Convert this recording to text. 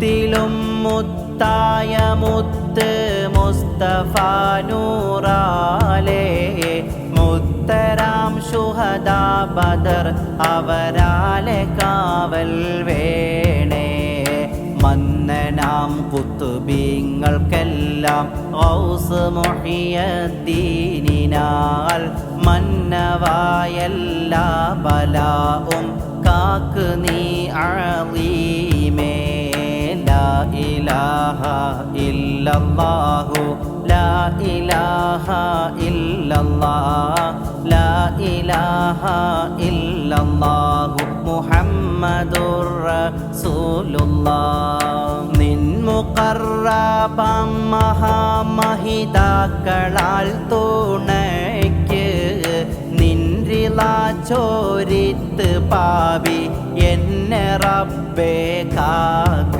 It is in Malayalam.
മുത്തിലും മുത്തായ മുത്ത് മുസ്തഫാനൂറാലേ. മുത്തരാം ശുഹദാ ബദർ അവരാലെ കാവൽ വേണേ. മന്നനാം കുത്തുബീങ്ങൾക്കെല്ലാം ഔസ് മുഹിയദ്ദീനിനാൽ മന്നവായെല്ലാ ബലാവും കാക്ക് നീ അളീമേ ഇല്ലല്ലാഹു ലാ ഇലാഹ ഇല്ലല്ലാഹ് ലാ ഇലാഹ ഇല്ലല്ലാഹു മുഹമ്മദുർ റസൂലുള്ളാഹ്. നിൻമുഖറബം മഹാമഹിതാക്കളാൽ തൂണയ്ക്ക് നിൻറില ചോരിത്ത് പാവി എന്നെ റബ്ബേ കാക്ക്.